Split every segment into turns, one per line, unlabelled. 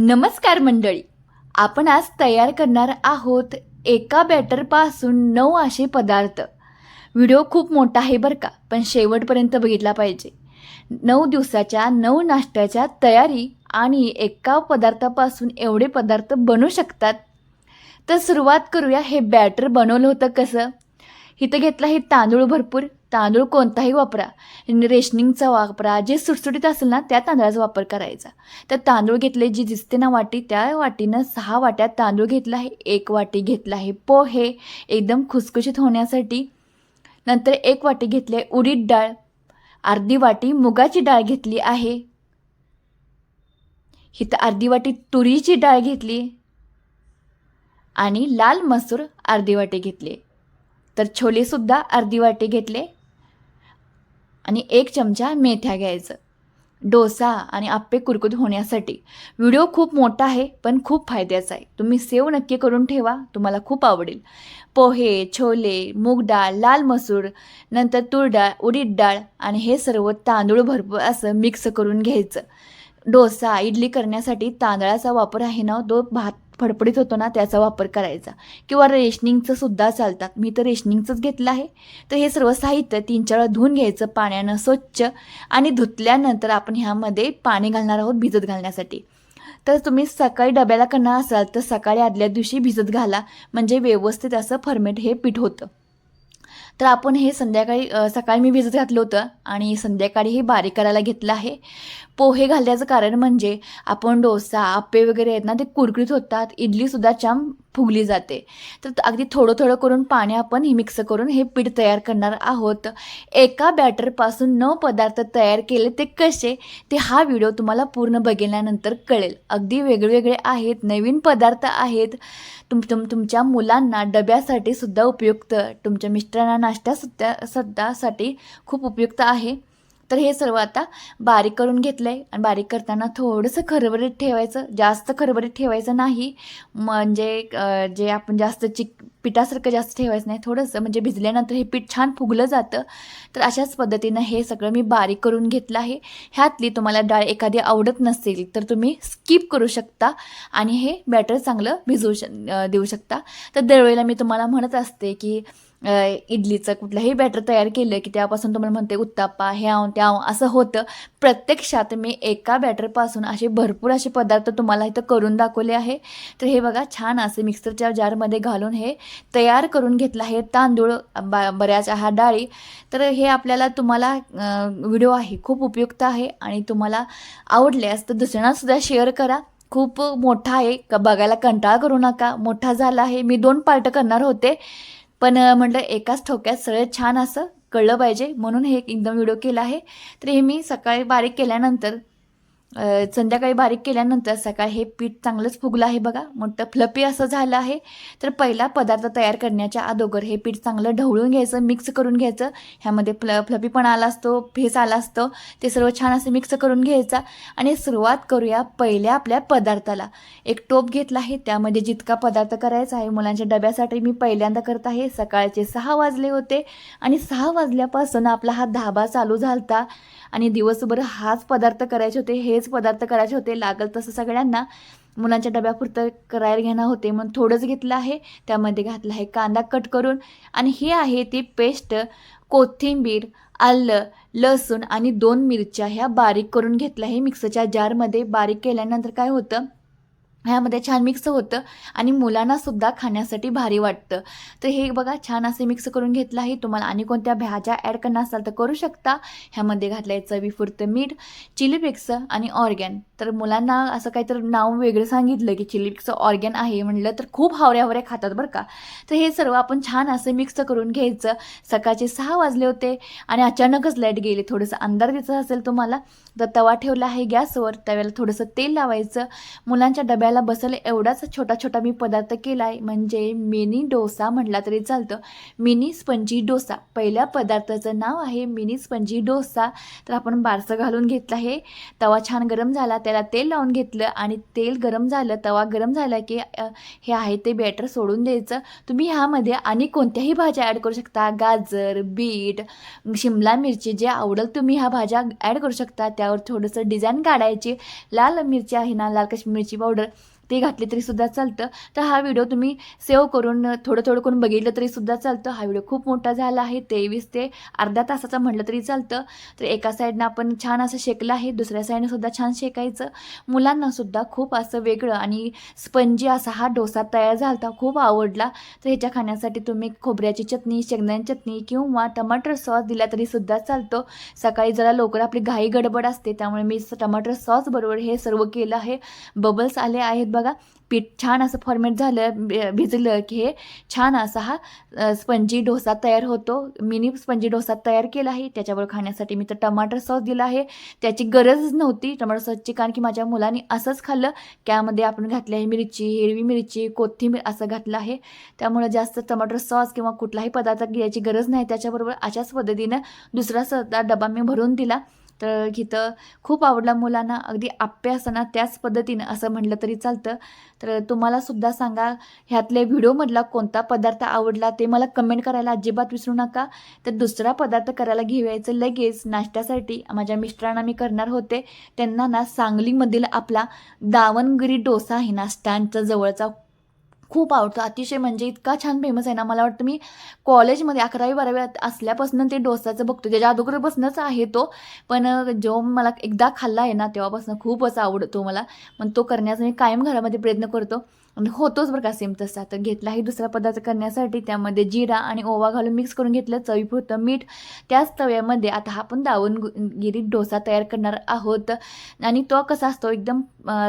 नमस्कार मंडळी. आपण आज तयार करणार आहोत एका बॅटरपासून नऊ असे पदार्थ. व्हिडिओ खूप मोठा आहे बरं का पण शेवटपर्यंत बघितला पाहिजे. नऊ दिवसाच्या नऊ नाश्त्याच्या तयारी आणि एका पदार्थापासून एवढे पदार्थ बनू शकतात. तर सुरुवात करूया हे बॅटर बनवलं होतं कसं? इथं घेतलं हे तांदूळ भरपूर. तांदूळ कोणताही वापरा. रेशनिंगचा वापरा. जे सुटसुटीत असेल ना त्या तांदळाचा वापर करायचा. तर तांदूळ घेतले जी दिसते ना वाटी त्या वाटीनं सहा वाट्या तांदूळ घेतला आहे. एक वाटी घेतला आहे. पोहे एकदम खुसखुशीत होण्यासाठी. नंतर एक वाटी घेतली उडीद डाळ. अर्धी वाटी मुगाची डाळ घेतली आहे. इथं अर्धी वाटी तुरीची डाळ घेतली. आणि लाल मसूर अर्धी वाटी घेतली. तर छोलेसुद्धा अर्धी वाटी घेतले. आणि एक चमचा मेथ्या घ्यायचं. डोसा आणि आप्पे कुरकुत होण्यासाठी. व्हिडिओ खूप मोठा आहे पण खूप फायद्याचा आहे. तुम्ही सेव नक्की करून ठेवा तुम्हाला खूप आवडेल. पोहे छोले मूग डाळ लाल मसूर नंतर तूर डाळ उडीद डाळ आणि हे सर्व तांदूळ भरपूर असं मिक्स करून घ्यायचं. डोसा इडली करण्यासाठी तांदळाचा वापर आहे ना तो भात फडफडीत होतो ना त्याचा वापर करायचा. किंवा रेशनिंगचं सुद्धा चालतात. मी तर रेशनिंगचंच घेतलं आहे. तर हे सर्व साहित्य तीन चार वेळा धुवून घ्यायचं पाण्यानं स्वच्छ आणि धुतल्यानंतर आपण ह्यामध्ये पाणी घालणार आहोत भिजत घालण्यासाठी. तर तुम्ही सकाळी डब्याला करणार असाल तर सकाळी आदल्या दिवशी भिजत घाला. म्हणजे व्यवस्थित असं फर्मेट हे पीठ होतं. तर आपण हे संध्याकाळी सकाळी मी भिजत घातलं होतं आणि संध्याकाळी हे बारीक करायला घेतलं आहे. पोहे घालण्याचं कारण म्हणजे आपण डोसा आप्पे वगैरे आहेत ना ते कुरकुरीत होतात. इडलीसुद्धा छान फुगली जाते. तर अगदी थोडं थोडं करून पाणी आपण हे मिक्स करून हे पीठ तयार करणार आहोत. एका बॅटरपासून नऊ पदार्थ तयार केले ते कसे ते हा व्हिडिओ तुम्हाला पूर्ण बघितल्यानंतर कळेल. अगदी वेगवेगळे आहेत नवीन पदार्थ आहेत. तुम तुम तुमच्या मुलांना डब्यासाठी सुद्धा उपयुक्त. तुमच्या मिस्टरांना नाश्त्यासुद्धा सुद्धा सुद्धासाठी खूप उपयुक्त आहे. तर हे सर्व आता बारीक करून घेतलं आहे आणि बारीक करताना थोडंसं खरबरीत ठेवायचं. जास्त खरबरीत ठेवायचं नाही. म्हणजे जे आपण जास्त चिक पिठासारखं जास्त ठेवायचं नाही. थोडंसं म्हणजे भिजल्यानंतर हे पीठ छान फुगलं जातं. तर अशाच पद्धतीनं हे सगळं मी बारीक करून घेतलं आहे. ह्यातली तुम्हाला डाळ एखादी आवडत नसेल तर तुम्ही स्किप करू शकता. आणि हे बॅटर चांगलं भिजवू श देऊ शकता. तर दरवेळेला मी तुम्हाला म्हणत असते की इडलीचं कुठलंही बॅटर तयार केलं की त्यापासून तुम्हाला म्हणते उत्ताप्पा ह्याव त्याव असं होतं. प्रत्यक्षात मी एका बॅटरपासून असे भरपूर असे पदार्थ तुम्हाला इथं करून दाखवले आहे. तर हे बघा छान असे मिक्सरच्या जारमध्ये घालून हे तयार करून घेतलं आहे. तांदूळ बा बऱ्याच हा डाळी. तर हे आपल्याला तुम्हाला व्हिडिओ आहे खूप उपयुक्त आहे. आणि तुम्हाला आवडल्यास तर दुसऱ्यांनासुद्धा शेअर करा. खूप मोठा आहे का बघायला कंटाळा करू नका. मोठा झाला आहे. मी दोन पार्ट करणार होते. पण म्हटलं एकाच ठोक्यात सगळं छान असं कळलं पाहिजे म्हणून हे एकदम व्हिडिओ केला आहे. तर हे मी सकाळी बारीक केल्यानंतर संध्याकाळी बारीक केल्यानंतर सकाळी हे पीठ चांगलंच फुगलं आहे बघा. मोठं फ्लपी असं झालं आहे. तर पहिला पदार्थ तयार करण्याच्या अगोदर हे पीठ चांगलं ढवळून घ्यायचं मिक्स करून घ्यायचं. ह्यामध्ये फ्ल फ्लपी पण आला असतो फेस आला असतो. ते सर्व छान असं मिक्स करून घ्यायचा. आणि सुरुवात करूया पहिल्या आपल्या पदार्थाला. एक टोप घेतला आहे त्यामध्ये जितका पदार्थ करायचा आहे मुलांच्या डब्यासाठी मी पहिल्यांदा करत आहे. सकाळचे सहा वाजले होते. आणि सहा वाजल्यापासून आपला हा धाबा चालू झालता. आणि दिवसभर हाच पदार्थ करायचे होते हेच पदार्थ करायचे होते लागल तसं सगळ्यांना मुलांच्या डब्यापुरतं करायला घेणं होते. म्हणून थोडंच घेतलं आहे त्यामध्ये घातलं आहे कांदा कट करून. आणि हे आहे ती पेस्ट कोथिंबीर आलं लसूण आणि दोन मिरच्या ह्या बारीक करून घेतल्या. आहे मिक्सरच्या जारमध्ये बारीक केल्यानंतर काय होतं ह्यामध्ये छान मिक्स होतं आणि मुलांनासुद्धा खाण्यासाठी भारी वाटतं. तर हे बघा छान असे मिक्स करून घेतलं आहे. तुम्हाला आणि कोणत्या भाज्या ॲड करणार असाल तर करू शकता. ह्यामध्ये घातलं आहे चवीपुरतं मीठ चिली पिक्स आणि ऑर्गॅन. तर मुलांना असं काहीतरी नाव वेगळं सांगितलं की चिली पिक्स ऑर्गॅन आहे म्हणलं तर खूप हावऱ्या हावऱ्या खातात बरं का. तर हे सर्व आपण छान असं मिक्स करून घ्यायचं. सकाळचे सहा वाजले होते आणि अचानकच लाइट गेली. थोडंसं अंधार दिसत असेल तुम्हाला. तर तवा ठेवला आहे गॅसवर. तव्याला थोडंसं तेल लावायचं. मुलांच्या डब्याला आपल्याला बसेल एवढाच छोटा छोटा मी पदार्थ केला आहे म्हणजे मिनी डोसा म्हटला तरी चालतं. Mini spongy dosa. पहिल्या पदार्थाचं नाव आहे मिनी स्पंजी डोसा. तर आपण बारसं घालून घेतलं आहे. तवा छान गरम झाला त्याला तेल लावून घेतलं आणि तेल गरम झालं तवा गरम झाला की हे आहे ते बॅटर सोडून द्यायचं. तुम्ही ह्यामध्ये आणि कोणत्याही भाज्या ॲड करू शकता. गाजर बीट शिमला मिरची जे आवडेल तुम्ही ह्या भाज्या ॲड करू शकता. त्यावर थोडंसं डिझाईन काढायची. लाल मिरची आहे ना लाल कश्मीर मिरची पावडर. ते घातली तरी सुद्धा चालतं. तर हा व्हिडिओ तुम्ही सेव्ह करून थोडं थोडं करून बघितलं तरी सुद्धा चालतं. हा व्हिडिओ खूप मोठा झाला आहे तेवीस ते अर्ध्या तासाचा म्हटलं तरी चालतं. तर एका साईडनं आपण छान असं शेकलं आहे दुसऱ्या साईडनं सुद्धा छान शेकायचं. मुलांना सुद्धा खूप असं वेगळं आणि स्पंजी असा हा डोसा तयार झाला होता खूप आवडला. तर ह्याच्या खाण्यासाठी तुम्ही खोबऱ्याची चटणी शेंगदाण्याची चटणी किंवा टमाटर सॉस दिला तरी सुद्धा चालतो. सकाळी जरा लवकर आपली घाई गडबड असते त्यामुळे मी टमाटर सॉस बरोबर हे सर्व केलं आहे. बबल्स आले आहेत बघा पीठ छान असं फॉर्मेट झालं भि- भिजलं की हे छान असा हा स्पंजी डोसा तयार होतो. मिनी स्पंजी डोसा तयार केला आहे. त्याच्यावर खाण्यासाठी मी तर टमाटर सॉस दिला आहे. त्याची गरजच नव्हती टमाटर सॉसची कारण की माझ्या मुलांनी असंच खाल्लं. त्यामध्ये आपण घातली आहे मिरची हिरवी मिरची कोथिंबीर असं घातलं आहे. त्यामुळे जास्त टमाटर सॉस किंवा कुठलाही पदार्थ घ्यायची गरज नाही. त्याच्याबरोबर अशाच पद्धतीनं दुसरा सदा डबा मी भरून दिला. तर इथं खूप आवडला मुलांना. अगदी आप्पे त्याच पद्धतीनं असं म्हटलं तरी चालतं. तर तुम्हाला सुद्धा सांगा ह्यातले व्हिडिओमधला कोणता पदार्थ आवडला ते मला कमेंट करायला अजिबात विसरू नका. तर दुसरा पदार्थ करायला घेवायचं लगेच नाश्त्यासाठी. माझ्या मिस्टरांना मी करणार होते. त्यांना ना सांगलीमधील आपला दावणगिरी डोसा आहे ना स्टँडचा जवळचा खूप आवडतो. अतिशय म्हणजे इतका छान फेमस आहे ना. मला वाटतं मी कॉलेजमध्ये अकरावी बारावी असल्यापासून ते डोसाचं बघतो. त्याच्या अगोदरपासूनच आहे तो. पण जो मला एकदा खाल्ला आहे ना तेव्हापासून खूपच आवडतो मला. पण तो करण्याचा मी कायम घरामध्ये प्रयत्न करतो. आणि होतोच बरं का सेम तसा. तर घेतलाही दुसरा पदार्थ करण्यासाठी. त्यामध्ये जिरा आणि ओवा घालून मिक्स करून घेतलं. चवीपुरतं मीठ. त्याच तव्यामध्ये आता हा आपण दावणगिरी डोसा तयार करणार आहोत. आणि तो कसा असतो? एकदम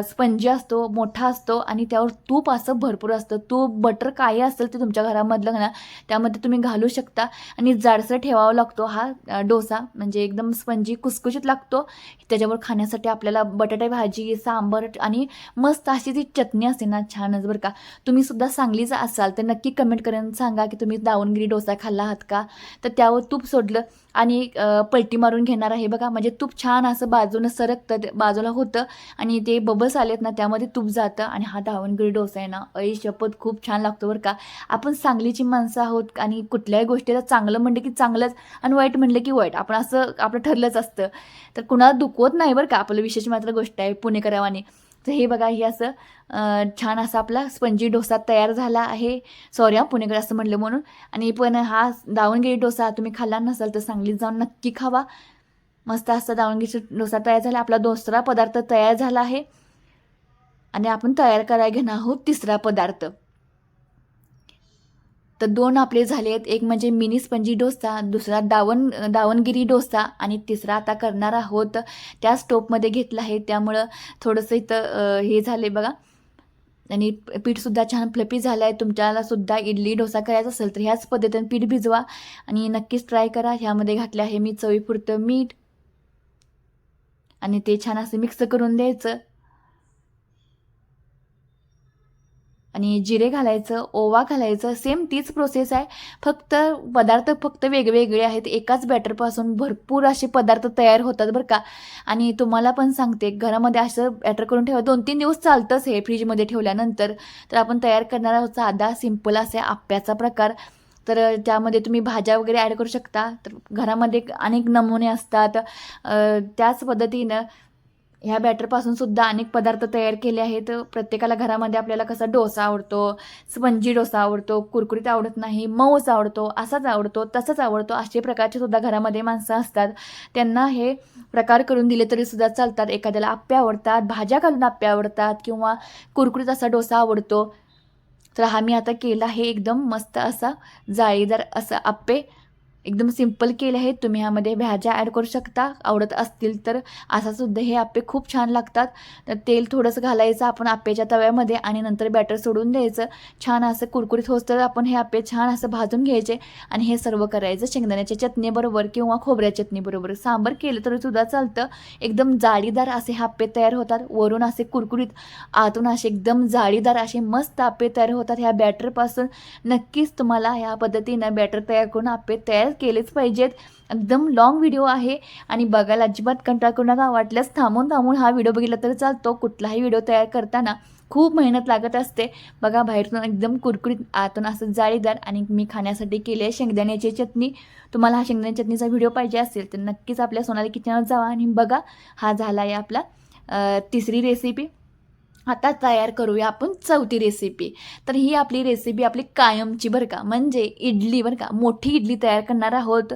स्पंजी असतो मोठा असतो आणि त्यावर तूप असं भरपूर असतं. तूप बटर काय असेल ते तुमच्या घरामधलं ना त्यामध्ये तुम्ही घालू शकता. आणि जाडसर ठेवावा लागतो हा डोसा. म्हणजे एकदम स्पंजी कुसकुशीत लागतो. त्याच्यावर खाण्यासाठी आपल्याला बटाटा भाजी सांबर आणि मस्त अशी ती चटणी असते ना छानच बरं का. तुम्ही सुद्धा सांगलीच असाल तर नक्की कमेंट करून सांगा की तुम्ही दावणगिरी डोसा खाल्ला आहात का? तर त्यावर तूप सोडलं आणि पलटी मारून घेणार आहे. बघा म्हणजे तूप छान असं बाजूनं सरकतं ते बाजूला होतं आणि ते बबल्स आलेत ना त्यामध्ये तूप जातं आणि हा धावणगिरी डोसा आहे ना. ऐ शपथ खूप छान लागतो बरं का. आपण सांगलीची माणसं आहोत आणि कुठल्याही गोष्टीला चांगलं म्हणलं की चांगलंच आणि वाईट म्हणलं की वाईट. आपण असं आपलं ठरलंच असतं. तर कुणाला दुखवत नाही बरं का आपलं विशेष मात्र गोष्ट आहे पुणेकरावानी. तर हे बघा हे असं छान असा आपला स्पंजी डोसा तयार झाला आहे. सॉरी हा पुणेकर असं म्हटलं म्हणून. आणि पण हा दावणगिरी डोसा तुम्ही खाल्ला नसाल तर सांगलीत जाऊन नक्की खावा. मस्त असा दावणगिरी डोसा तयार झाला. आपला दुसरा पदार्थ तयार झाला आहे. आणि आपण तयार करायला घेणार आहोत तिसरा पदार्थ. तर दोन आपले झाले आहेत एक म्हणजे मिनी स्पंजी डोसा दुसरा दावण दावणगिरी डोसा आणि तिसरा आता करणार आहोत. त्या स्टोपमध्ये घेतला आहे. त्यामुळं थोडंसं इथं हे झाले बघा. आणि पीठसुद्धा छान फ्लपी झालं आहे तुमच्यालासुद्धा इडली डोसा करायचा असेल तर ह्याच पद्धतीने पीठ भिजवा आणि नक्कीच ट्राय करा. ह्यामध्ये घातले आहे मी चवीपुरतं मीठ आणि ते छान असं मिक्स करून द्यायचं. आणि जिरे घालायचं ओवा घालायचं सेम तीच प्रोसेस आहे. फक्त पदार्थ फक्त वेगवेगळे आहेत. एकाच बॅटरपासून भरपूर असे पदार्थ तयार होतात बरं का. आणि तुम्हाला पण सांगते घरामध्ये असं बॅटर करून ठेवा. दोन तीन दिवस चालतंच हे फ्रीजमध्ये ठेवल्यानंतर. तर आपण तयार करणार आहोत. साधा सिंपल असा आप्याचा प्रकार. तर त्यामध्ये तुम्ही भाज्या वगैरे ॲड करू शकता. तर घरामध्ये अनेक नमुने असतात. त्याच पद्धतीनं ह्या बॅटरपासून सुद्धा अनेक पदार्थ तयार केले आहेत. प्रत्येकाला घरामध्ये आपल्याला कसा डोसा आवडतो स्पंजी डोसा आवडतो कुरकुरीत आवडत नाही मऊच आवडतो असाच आवडतो तसाच आवडतो असे प्रकारचे सुद्धा घरामध्ये माणसं असतात. त्यांना हे प्रकार करून दिले तरी सुद्धा चालतात. एखाद्याला आप्पे आवडतात भाज्या घालून आप्पे आवडतात किंवा कुरकुरीत असा डोसा आवडतो. तर हा मी आता केला हे एकदम मस्त असा जाळीदार असा आप्पे. एकदम सिंपल केले आहेत. तुम्ही ह्यामध्ये भाज्या ॲड करू शकता. आवडत असतील तर असासुद्धा हे आप्पे खूप छान लागतात. तर तेल थोडंसं घालायचं आपण आप्याच्या तव्यामध्ये आणि नंतर बॅटर सोडून द्यायचं. छान असं कुरकुरीत होत तर आपण हे आप्पे छान असं भाजून घ्यायचे आणि हे सर्व करायचं. शेंगदाण्याच्या चटणीबरोबर किंवा खोबऱ्या चटणीबरोबर सांबर केलं तरी सुद्धा चालतं. एकदम जाळीदार असे हे आप्पे तयार होतात. वरून असे कुरकुरीत आतून असे एकदम जाळीदार असे मस्त आप्पे तयार होतात. ह्या बॅटरपासून नक्कीच तुम्हाला ह्या पद्धतीनं बॅटर तयार करून आप्पे तयार केलेच पाहिजेत. एकदम लॉंग व्हिडिओ आहे आणि बघायला अजिबात कंटाळ करू नका. वाटल्यास थांबून थांबून हा व्हिडिओ बघितला तर चालतो. कुठलाही व्हिडिओ तयार करताना खूप मेहनत लागत असते. बघा बाहेरून एकदम कुरकुरीत आतून असं जाळीदार आणि मी खाण्यासाठी केली आहे शेंगदाण्याची चटणी. तुम्हाला हा शेंगदाण्या चटणीचा व्हिडिओ पाहिजे असेल तर नक्कीच आपल्या सोनाली किचनवर जावा आणि बघा हा झाला आहे आपला तिसरी रेसिपी आता तयार करूया आपण चौथी रेसिपी तर ही आपली रेसिपी आपली कायमची बरं का म्हणजे इडली बरं का मोठी इडली तयार करणार आहोत.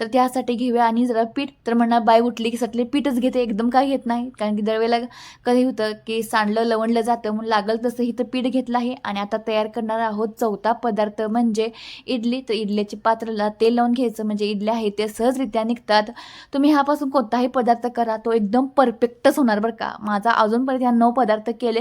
तर त्यासाठी घेऊया आणि जरा पीठ तर म्हणणार बाय उठली की सटले पीठच घेते एकदम काय घेत नाही. कारण की दरवेळेला कधी होतं की सांडलं लवणलं जातं म्हणून लागल तसं तर पीठ घेतलं आहे. आणि आता तयार करणार आहोत चौथा पदार्थ म्हणजे इडली. तर इडल्याची पात्राला तेल लावून घ्यायचं म्हणजे इडल्या आहे ते सहजरित्या निघतात. तुम्ही ह्यापासून कोणताही पदार्थ करा तो एकदम परफेक्टच होणार बरं का. माझा अजूनपर्यंत ह्या नऊ पदार्थ केले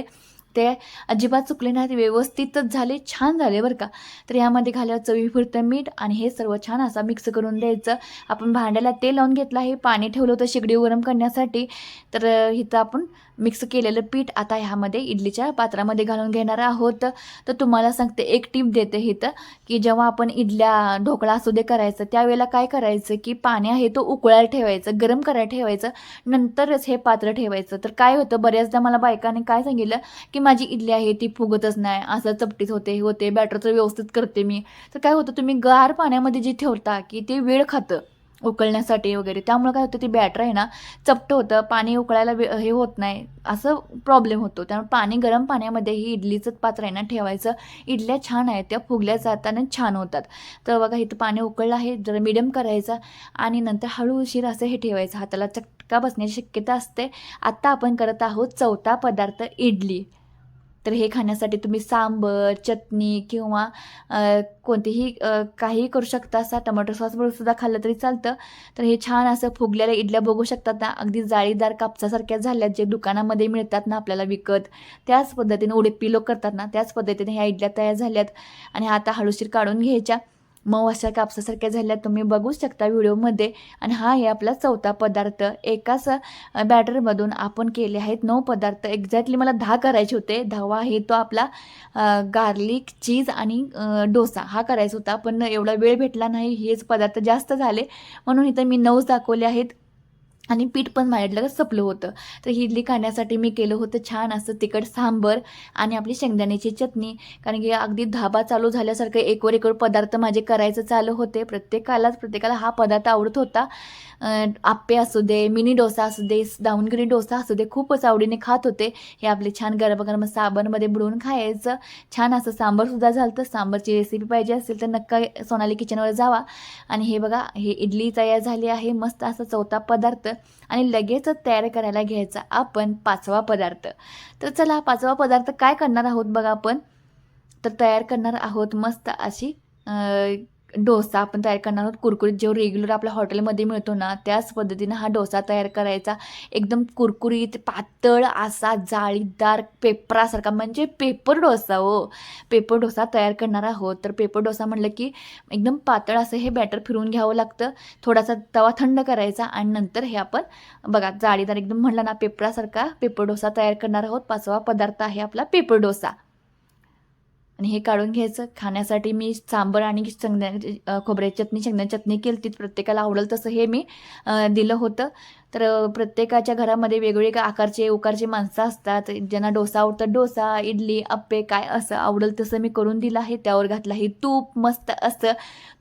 ते अजिबात चुकले नाहीत व्यवस्थितच झाले छान झाले बरं का. तर यामध्ये घालायचं चवीपुरतं मीठ आणि हे सर्व छान असा मिक्स करून द्यायचं. आपण भांड्याला तेल लावून घेतलं आहे पाणी ठेवलं होतं शेगडी गरम करण्यासाठी. तर हिचं आपण मिक्स केलेलं पीठ आता ह्यामध्ये इडलीच्या पात्रामध्ये घालून घेणार आहोत. तर तुम्हाला सांगते एक टीप देते इथं की जेव्हा आपण इडल्या ढोकळा असू दे करायचं त्यावेळेला काय करायचं की पाणी आहे तो उकळायला ठेवायचं गरम करायला ठेवायचं नंतरच हे पात्र ठेवायचं. तर काय होतं बऱ्याचदा मला बायकाने काय सांगितलं की माझी इडली आहे ती फुगतच नाही असं चपटीत होते हे होते बॅटरचं व्यवस्थित करते मी. तर काय होतं तुम्ही गार पाण्यामध्ये जे ठेवता की ते वेळ खातं. उकळण्यासाठी वगैरे. त्यामुळं काय होतं ते बॅटर आहे ना चपटं होतं पाणी उकळायला वे हे होत नाही. असं प्रॉब्लेम होतो. त्यामुळे पाणी गरम पाण्यामध्ये ही इडलीचं पात्र आहे ना ठेवायचं. इडल्या छान आहेत त्या फुगल्या जाताना छान होतात. तर बघा इथं पाणी उकळलं आहे जरा मिडियम करायचं आणि नंतर हळू उशीर असं हे ठेवायचं. हाताला चटका बसण्याची शक्यता असते. आत्ता आपण करत आहोत चौथा पदार्थ इडली. तर हे खाण्यासाठी तुम्ही सांबर चटणी किंवा कोणतेही काहीही करू शकता. असा टमाटो सॉसबरोबर सुद्धा खाल्लं तरी चालतं. तर हे छान असं फुगलेल्या इडल्या बघू शकतात ना. अगदी जाळीदार कापसासारख्या झाल्यात जे दुकानामध्ये मिळतात ना आपल्याला विकत. त्याच पद्धतीने उडीद लोक करतात ना. त्याच पद्धतीने ह्या इडल्या तयार झाल्यात. आणि आता हळूशीर काढून घ्यायच्या. मऊ अशा कापसासारख्या झाल्या तुम्ही बघू शकता व्हिडिओमध्ये. आणि हा आहे आपला चौथा पदार्थ. एकाच बॅटरमधून आपण केले आहेत नऊ पदार्थ. एक्झॅक्टली मला दहा करायचे होते. दहावा आहे तो आपला गार्लिक चीज आणि डोसा. हा करायचा होता पण एवढा वेळ भेटला नाही. हेच पदार्थ जास्त झाले. म्हणून इथं मी नऊच दाखवले आहेत. आणि पीठ पण माझ्याकडलं संपलं होतं. तर ही इडली खाण्यासाठी मी केलं होतं छान असं तिखट सांबर आणि आपली शेंगदाण्याची चटणी. कारण की अगदी धाबा चालू झाल्यासारखं एकवर एकवर पदार्थ माझे करायचं चालू होते. प्रत्येकालाच प्रत्येकाला हा पदार्थ आवडत होता. आप्पे असू दे मिनी डोसा असू दे दावणगिरी डोसा असू दे खूपच आवडीने खात होते. हे आपले छान गरम गरम साबणमध्ये बुडवून खायचं. छान असं सांबारसुद्धा झालं तर सांबारची रेसिपी पाहिजे असेल तर नक्का सोनाली किचनवर जावा. आणि हे बघा हे इडली तयार झाली आहे. मस्त असा चौथा पदार्थ. आणि लगेचच तयार करायला घ्यायचा आपण पाचवा पदार्थ. तर चला पाचवा पदार्थ काय करणार आहोत बघा आपण? तर तयार करणार आहोत मस्त अशी डोसा आपण तयार करणार आहोत. कुरकुरीत जो रेग्युलर आपल्या हॉटेलमध्ये मिळतो ना त्याच पद्धतीनं हा डोसा तयार करायचा. एकदम कुरकुरीत पातळ असा जाळीदार पेपरासारखा म्हणजे पेपर डोसा हो. पेपर डोसा तयार करणार आहोत. तर पेपर डोसा म्हटलं की एकदम पातळ असं हे बॅटर फिरवून घ्यावं लागतं. थोडासा तवा थंड करायचा आणि नंतर हे आपण बघा जाळीदार एकदम म्हणलं ना पेपरासारखा पेपर डोसा तयार करणार आहोत. पाचवा पदार्थ आहे आपला पेपर डोसा. आणि हे काढून घ्यायचं. खाण्यासाठी मी सांबर आणि शेंगदा खोबऱ्याची चटणी शेंगदाण्याची चटणी केली ती प्रत्येकाला आवडेल तसं हे मी दिलं होतं. तर प्रत्येकाच्या घरामध्ये वेगवेगळे आकारचे उकारचे माणसं असतात. ज्यांना डोसा आवडतं डोसा इडली अप्पे काय असं आवडेल तसं मी करून दिलं आहे. त्यावर घातलं आहे तूप मस्त असं.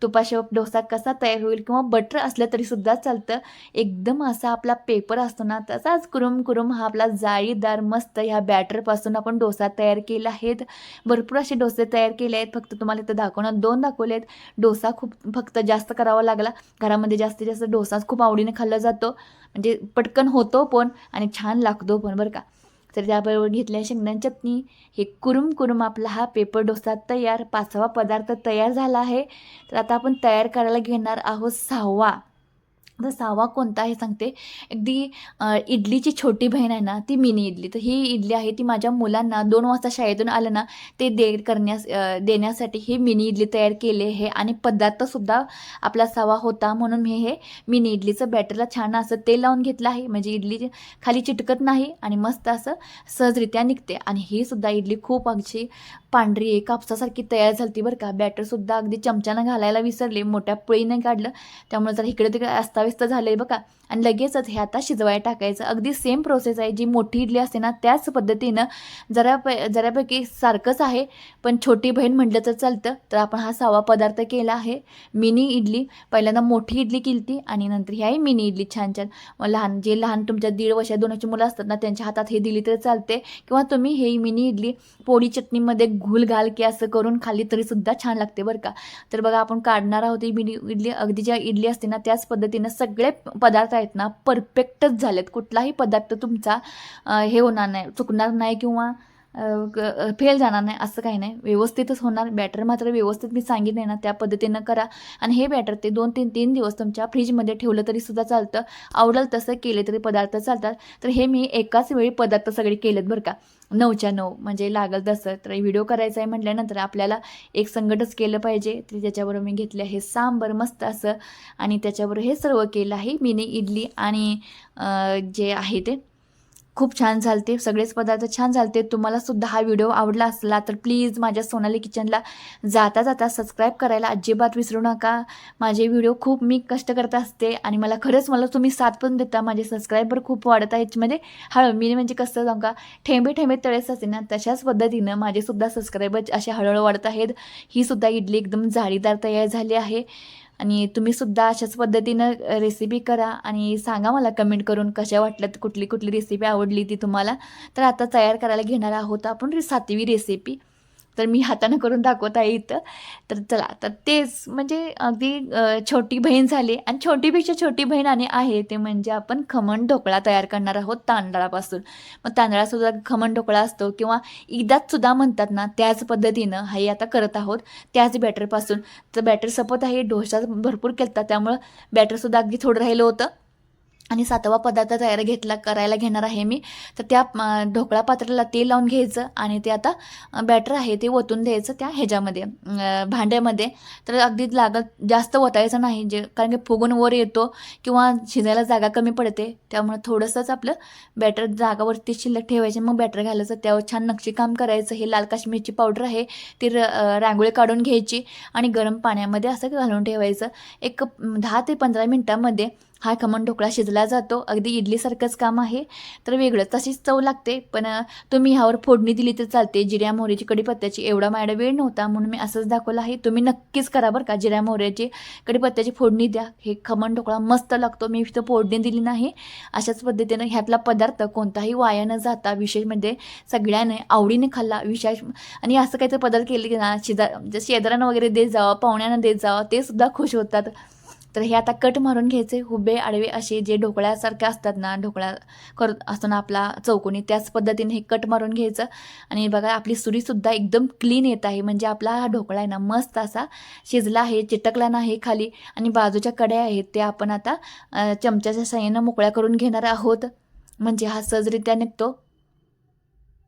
तुपाशिवाय डोसा कसा तयार होईल किंवा बटर असलं तरीसुद्धा चालतं. एकदम असा आपला पेपर असतो ना तसाच कुरुम कुरुम हा आपला जाळीदार मस्त ह्या बॅटरपासून आपण डोसा तयार केला आहेत. भरपूर असे डोसे तयार केले आहेत. फक्त तुम्हाला इथं दाखवणार दोन दाखवले आहेत. डोसा खूप फक्त जास्त करावा लागला. घरामध्ये जास्तीत जास्त डोसाच खूप आवडीने खाल्ला जातो. म्हणजे पटकन होतो पण आणि छान लागतो पण बरं का. तर त्याबरोबर घेतल्या शेंगदाण चटणी हे कुरुम कुरुम आपला हा पेपर डोसा तयार पाचवा पदार्थ तयार झाला आहे. तर आता आपण तयार करायला घेणार आहोत सहावा. तर सहावा कोणता आहे सांगते. अगदी इडलीची छोटी बहीण आहे ना ती मिनी इडली. तर ही इडली आहे ती माझ्या मुलांना दोन वाजता शाळेतून आलं ना ते दे करण्यास देण्यासाठी ही मिनी इडली तयार केली आहे. आणि पदार्थसुद्धा आपला सवा होता म्हणून मी हे मिनी इडलीचं बॅटरला छान असं तेल लावून घेतलं आहे. म्हणजे इडली खाली चिटकत नाही आणि मस्त असं सहजरित्या निघते. आणि ही सुद्धा इडली खूप अगदी पांढरी कापसासारखी तयार झाली बरं का. बॅटरसुद्धा अगदी चमच्यानं घालायला विसरले मोठ्या पळीने काढलं. त्यामुळे जर इकडे तिकडे अस्ताव्यस्त झालं आहे बघा. आणि लगेचच हे आता शिजवायला टाकायचं. अगदी सेम प्रोसेस आहे. जी मोठी इडली असते ना त्याच पद्धतीनं जरा प जरापैकी सारखंच आहे. पण छोटी बहीण म्हटलं तर चालतं. तर आपण हा सहावा पदार्थ केला आहे. मिनी इडली. पहिल्यांदा मोठी इडली केली होती आणि नंतर ही आहे मिनी इडली छान छान. लहान जे लहान तुमच्या दीड वर्षा दोनाची मुलं असतात ना त्यांच्या हातात हे दिली तर चालते. किंवा तुम्ही हे मिनी इडली पोळी चटणीमध्ये घुल घाल की असं करून खाल्ली तरीसुद्धा छान लागते बरं का. तर बघा आपण काढणार आहोत ही मिनी इडली. अगदी ज्या इडली असते ना त्याच पद्धतीनं सगळे पदार्थ आहेत ना परफेक्टच झालेत. कुठलाही पदार्थ तुमचा हे होणार नाही चुकणार नाही किंवा फेल जाणार नाही असं काही नाही. व्यवस्थितच होणार. बॅटर मात्र व्यवस्थित मी सांगितले ना त्या पद्धतीनं करा. आणि हे बॅटर ते दोन तीन तीन दिवस तुमच्या फ्रीजमध्ये ठेवलं तरी सुद्धा चालतं. आवडेल तसं केले तरी पदार्थ चालतात. तर हे मी एकाच वेळी पदार्थ सगळे केलेत बरं का. नऊच्या नऊ म्हणजे लागल तसं. तर व्हिडिओ करायचा आहे म्हटल्यानंतर आपल्याला एक संगटच केलं पाहिजे. तर त्याच्याबरोबर मी घेतलं आहे सांबर मस्त असं. आणि त्याच्याबरोबर हे सर्व केलं आहे. मिनी इडली आणि जे आहे ते खूप छान झालते सगळेच पदार्थ छान झालते. तुम्हाला सुद्धा हा व्हिडिओ आवडला असला तर प्लीज माझ्या सोनाली किचनला जाता जाता सबस्क्राईब करायला अजिबात विसरू नका. माझे व्हिडिओ खूप मी कष्ट करत असते आणि मला खरंच मला तुम्ही साथ पण देता. माझे सबस्क्रायबर खूप वाढत आहे याच्यामध्ये म्हणजे हळू मी म्हणजे कसं जाऊ का? ठेंबे ठेंबे तळेस असते ना तशाच पद्धतीनं माझेसुद्धा सबस्क्रायबर असे हळूहळू वाढत आहेत. ही सुद्धा इडली एकदम जाळीदार तयार झाली आहे. आणि तुम्ही सुद्धा अशाच पद्धतीनं रेसिपी करा आणि सांगा मला कमेंट करून कशा वाटल्यात कुठली कुठली रेसिपी आवडली ती तुम्हाला. तर आता तयार करायला घेणार आहोत आपण सातवी रेसिपी तर मी हातानं करून दाखवत आहे इथं. तर चला तर तेच म्हणजे अगदी छोटी बहीण झाली. आणि छोटीपेक्षा छोटी बहीण आणि आहे ते म्हणजे आपण खमण ढोकळा तयार करणार आहोत तांदळापासून. मग तांदळासुद्धा खमण ढोकळा असतो किंवा इदात सुद्धा म्हणतात ना त्याच पद्धतीनं हे आता करत आहोत. त्याच बॅटरपासून. तर बॅटर सपोत आहे डोसा भरपूर केलता त्यामुळं बॅटरसुद्धा अगदी थोडं राहिलं होतं. आणि सातवा पदार्थ तयार घेतला करायला घेणार आहे मी. तर त्या ढोकळा पात्राला तेल लावून घ्यायचं आणि ते आता बॅटर आहे ते ओतून द्यायचं त्या ह्याच्यामध्ये भांड्यामध्ये. तर अगदी लागत जास्त ओतायचं नाही जे कारण की फुगून वर येतो किंवा शिजायला जागा कमी पडते. त्यामुळे थोडंसंच आपलं बॅटर जागावरती शिल्लक ठेवायचे मग बॅटर घालायचं. त्यावर छान नक्षीकाम करायचं. हे लाल काश्मीरची पावडर आहे ती र रांगोळी काढून घ्यायची आणि गरम पाण्यामध्ये असं घालून ठेवायचं. एक दहा ते पंधरा मिनटामध्ये हा खमण ढोकळा शिजला जातो. अगदी इडलीसारखंच काम आहे. तर वेगळं तशीच चव लागते. पण तुम्ही ह्यावर फोडणी दिली तर चालते. जिऱ्या मोहऱ्याची कढीपत्त्याची एवढा माझ्या वेळ नव्हता. म्हणून मी असंच दाखवलं आहे. तुम्ही नक्कीच करा बरं का. जिऱ्या मोहऱ्याची कढीपत्त्याची फोडणी द्या. हे खमण ढोकळा मस्त लागतो. मी इथं फोडणी दिली नाही. अशाच पद्धतीनं ह्यातला पदार्थ कोणताही वाया न जाता विशेष म्हणजे सगळ्याने आवडीने खाल्ला. विशेष आणि असं काहीतरी पदार्थ केले की ना शेजा म्हणजे शेजाऱ्यांना वगैरे देत जावं पाहुण्यांना देत जावं ते सुद्धा खुश होतात. तर हे आता कट मारून घ्यायचे. हुबे आडवे असे जे ढोकळ्यासारखे असतात ना ढोकळा करत असताना आपला चौकोनी त्याच पद्धतीने हे कट मारून घ्यायचं. आणि बघा आपली सुरीसुद्धा एकदम क्लीन येत आहे. म्हणजे आपला हा ढोकळा आहे ना मस्त असा शिजला आहे चिटकला नाही खाली. आणि बाजूच्या कड्या आहेत त्या आपण आता चमच्याच्या साह्यानं मोकळ्या करून घेणार आहोत. म्हणजे हा सहजरित्या निघतो.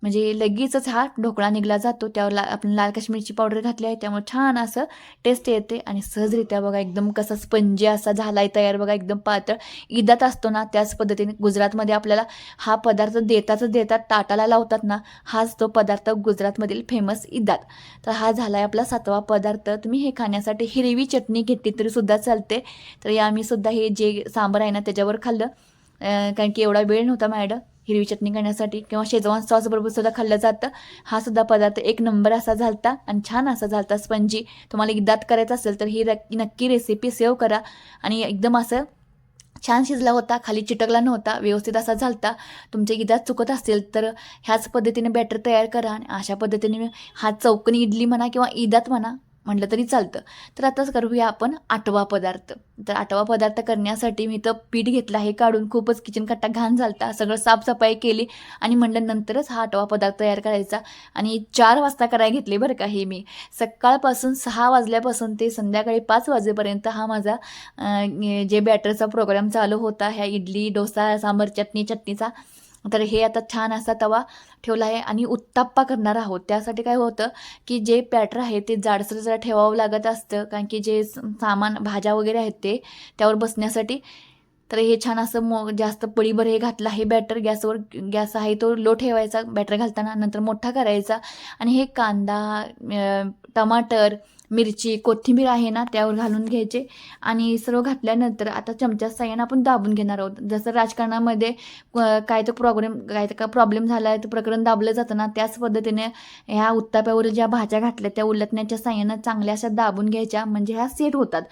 म्हणजे लगेचच हा ढोकळा निघला जातो. त्यावर ला आपण लाल काश्मीरची पावडर घातली आहे. त्यामुळे छान असं टेस्ट येते आणि सहजरित्या बघा एकदम कसा स्पंजी असा झाला आहे तयार बघा. एकदम पातळ ईदात असतो ना त्याच पद्धतीने गुजरातमध्ये आपल्याला हा पदार्थ देताच देतात ताटाला लावतात ना हाच तो पदार्थ गुजरातमधील फेमस ईदात तर हा झाला आहे आपला सातवा पदार्थ. तुम्ही हे खाण्यासाठी हिरवी चटणी घेतली तरी सुद्धा चालते. तर या आम्ही सुद्धा हे जे सांबार आहे ना त्याच्यावर खाल्लं. कारण की एवढा वेळ नव्हता मॅडम. हिरवी चटणी करण्यासाठी किंवा शेजवान सॉसबरोबर सुद्धा खाल्लं जातं. हा सुद्धा पदार्थ एक नंबर असा झालता आणि छान असा झालता स्पंजी. तुम्हाला एकदात करायचं असेल तर ही नक्की रेसिपी सेव्ह करा. आणि एकदम असं छान शिजला होता खाली चिटकला नव्हता व्यवस्थित असा झालता. तुमच्या ईदात चुकत असेल तर ह्याच पद्धतीने बॅटर तयार करा आणि अशा पद्धतीने हा चौकनी इडली म्हणा किंवा ईदात म्हणा म्हटलं तरी चालतं. तर आताच करूया आपण आठवा पदार्थ. तर आठवा पदार्थ करण्यासाठी मी तर पीठ घेतलं आहे काढून खूपच किचन कट्टा घाण झालता. सगळं साफसफाई केली आणि म्हणलं नंतरच हा आठवा पदार्थ तयार करायचा. आणि चार वाजता करायला घेतले बरं का हे मी. सकाळपासून सहा वाजल्यापासून ते संध्याकाळी पाच वाजेपर्यंत हा माझा जे बॅटरचा प्रोग्राम चालू होता ह्या इडली डोसा सांबर चटणी चटणीचा तर हे आता छान असा तवा ठेवला आहे आणि उत्ताप्पा करणार आहोत. त्यासाठी काय होतं की जे पॅटर आहे ते जाडसर जरा ठेवावं लागत असतं कारण की जे स- सामान भाज्या वगैरे आहेत ते त्यावर बसण्यासाठी. तर हे छान असं मो जास्त पळीभर हे घातलं आहे बॅटर गॅसवर गॅस आहे तो लो ठेवायचा बॅटर घालताना नंतर मोठा करायचा. आणि हे कांदा टमाटर मिरची कोथिंबीर आहे ना त्यावर घालून घ्यायचे. आणि सर्व घातल्यानंतर आता चमच्या साह्यानं आपण दाबून घेणार आहोत. जसं राजकारणामध्ये काय तर प्रॉब्लेम काय तर का प्रॉब्लेम झाला आहे तर प्रकरण दाबलं जातं ना त्याच पद्धतीने ह्या उत्ताप्यावर ज्या भाज्या घातल्या त्या उलटण्याच्या साह्यानं चांगल्या अशा दाबून घ्यायच्या. म्हणजे ह्या सेट होतात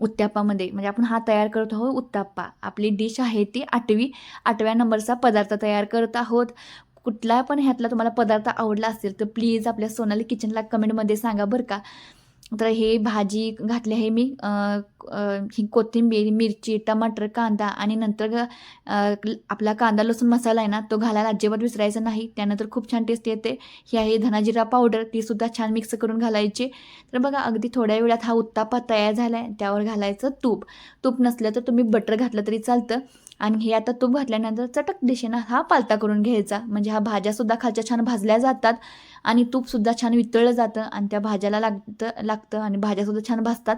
उत्ताप्पामध्ये म्हणजे आपण हा तयार करत आहोत उत्ताप्पा आपली डिश आहे ती आठवी. आठव्या नंबरचा पदार्थ तयार करत आहोत. कुठला पण ह्यातला तुम्हाला पदार्थ आवडला असेल तर प्लीज आपल्या सोनाली किचनला कमेंटमध्ये सांगा बरं का. तर हे भाजी घातली आहे मी ही कोथिंबीर मिरची टमाटर कांदा आणि नंतर आपला कांदा लसूण मसाला आहे ना तो घालायला अजिबात विसरायचा नाही. त्यानंतर खूप छान टेस्ट येते. ही आहे धनाजिरा पावडर ती सुद्धा छान मिक्स करून घालायची. तर बघा अगदी थोड्या वेळात हा उत्तापा तयार झाला आहे त्यावर घालायचं तूप. तूप नसलं तर तुम्ही बटर घातलं तरी चालतं. आणि हे आता तूप घातल्यानंतर चटक दिशेनं हा पालता करून घ्यायचा. म्हणजे हा भाज्यासुद्धा खालच्या छान भाजल्या जातात. आणि तूपसुद्धा छान वितळलं जातं आणि त्या भाज्याला लागतं लागतं आणि भाज्यासुद्धा छान भाजतात.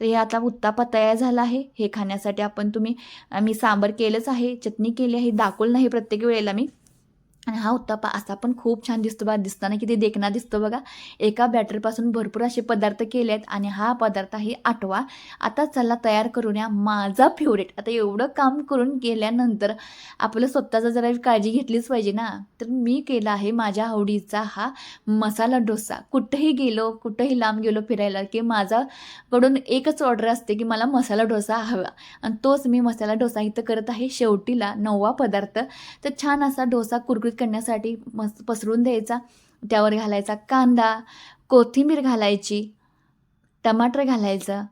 तर हे आता उत्तापा तयार झाला आहे. हे खाण्यासाठी आपण तुम्ही मी सांबर केलंच आहे चटणी केली आहे दाखवलं नाही प्रत्येक वेळेला मी. आणि हा उत्तापा असा पण खूप छान दिसतो बघा. दिसताना किती देखणा दिसतो बघा. एका बॅटरीपासून भरपूर असे पदार्थ केले आहेत आणि हा पदार्थ आहे आठवा. आता चला तयार करून या माझा फेवरेट आता एवढं काम करून गेल्यानंतर आपलं स्वतःचा जरा काळजी घेतलीच पाहिजे ना. तर मी केला आहे माझ्या आवडीचा हा मसाला डोसा. कुठेही गेलो कुठेही लांब गेलो फिरायला की माझ्याकडून एकच ऑर्डर असते की मला मसाला डोसा हवा. आणि तोच मी मसाला डोसा इथं करत आहे शेवटीला नववा पदार्थ. तर छान असा डोसा कुरकुरीत करण्यासाठी मस्त पसरून द्यायचा. त्यावर घालायचा कांदा कोथिंबीर घालायची टमाटर घालायचं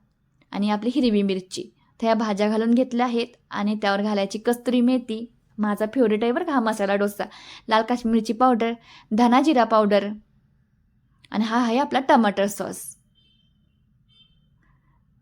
आणि आपली हिरवी मिरची. तर ह्या भाज्या घालून घेतल्या आहेत आणि त्यावर घालायची कस्तुरी मेथी माझा फेवरेट आहे बरं का हा मसाला डोसा. लाल काश्मिरची पावडर धना जिरा पावडर आणि हा आहे आपला टमाटर सॉस.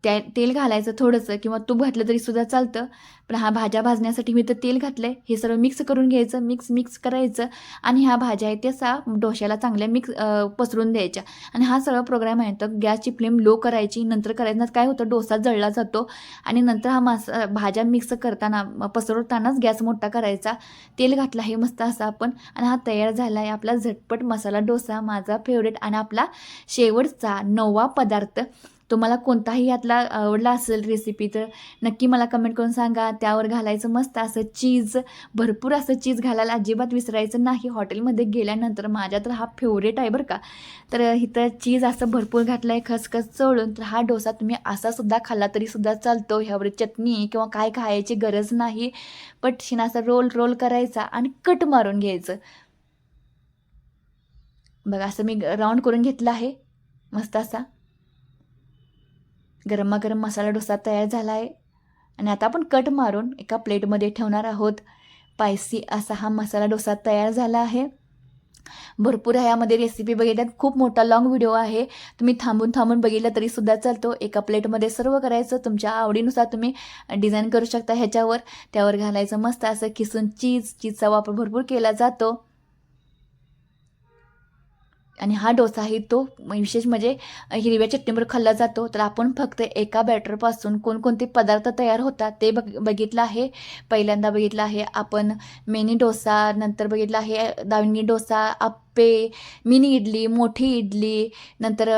त्या तेल घालायचं थोडंसं किंवा तूप घातलं तरी सुद्धा चालतं. पण हा भाज्या भाजण्यासाठी मी तर तेल घातलं आहे हे सर्व मिक्स करून घ्यायचं मिक्स मिक्स करायचं आणि ह्या भाज्या आहेत त्या सा डोश्याला चांगल्या मिक्स पसरून द्यायच्या. आणि हा सर्व प्रोग्राम आहे तर गॅसची फ्लेम लो करायची नंतर करायचं. काय होतं? डोसा जळला जातो आणि नंतर हा मासा भाज्या मिक्स करताना पसरवतानाच गॅस मोठा करायचा. तेल घातला हे मस्त असा आपण आणि हा तयार झाला आहे आपला झटपट मसाला डोसा माझा फेवरेट आणि आपला शेवटचा नववा पदार्थ. तुम्हाला कोणताही यातला आवडला असेल रेसिपी तर नक्की मला कमेंट करून सांगा. त्यावर घालायचं मस्त असं चीज भरपूर असं चीज घालायला अजिबात विसरायचं नाही. हॉटेलमध्ये गेल्यानंतर माझ्या तर हा फेवरेट आहे बरं का. तर इथं चीज असं भरपूर घातलं आहे खसखस चोळून. तर हा डोसा तुम्ही असा सुद्धा खाल्ला तरीसुद्धा चालतो. ह्यावर चटणी किंवा काय खायची गरज नाही. पटशीन असं रोल रोल करायचा आणि कट मारून घ्यायचं. बघा असं मी राऊंड करून घेतला आहे. मस्त असा. गरमागरम मसाला डोसा तयार झाला आहे आणि आता आपण कट मारून एका प्लेटमध्ये ठेवणार आहोत. स्पायसी असा हा मसाला डोसा तयार झाला आहे. भरपूर ह्यामध्ये रेसिपी बघितल्यात. खूप मोठा लॉंग व्हिडिओ आहे. तुम्ही थांबून थांबून बघितलं तरी सुद्धा चालतो. एका प्लेटमध्ये सर्व करायचं. तुमच्या आवडीनुसार तुम्ही डिझाईन करू शकता ह्याच्यावर. त्यावर घालायचं मस्त असं खिसून चीज चीजचा वापर भरपूर केला जातो. आणि हा डोसा आहे तो विशेष म्हणजे हिरव्या चटणीवर खाल्ला जातो. तर आपण फक्त एका बॅटरपासून कोणकोणते पदार्थ तयार होतात ते बघ बघितलं आहे. पहिल्यांदा बघितलं आहे आपण मिनी डोसा नंतर बघितलं आहे दाविनी डोसा आप आप्पे मिनी इडली मोठी इडली नंतर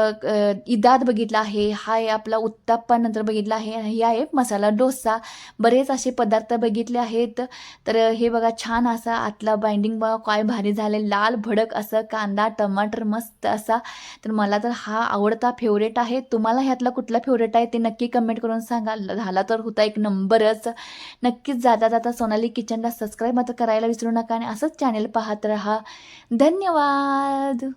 इदाद बघितला आहे हा आहे आपला उत्ताप्पा नंतर बघितला आहे हे आहे मसाला डोसा. बरेच असे पदार्थ बघितले आहेत. तर हे बघा छान असा आतला बाइंडिंग बघा काय भारी झाले लाल भडक असं कांदा टमाटर मस्त असा. तर मला तर हा आवडता फेवरेट आहे. तुम्हाला ह्यातला कुठला फेवरेट आहे ते नक्की कमेंट करून सांगा. झाला तर होता एक नंबरच. नक्कीच जाता जाता सोनाली किचनला सबस्क्राईब मात्र करायला विसरू नका आणि असंच चॅनेल पाहत राहा. धन्यवाद! fado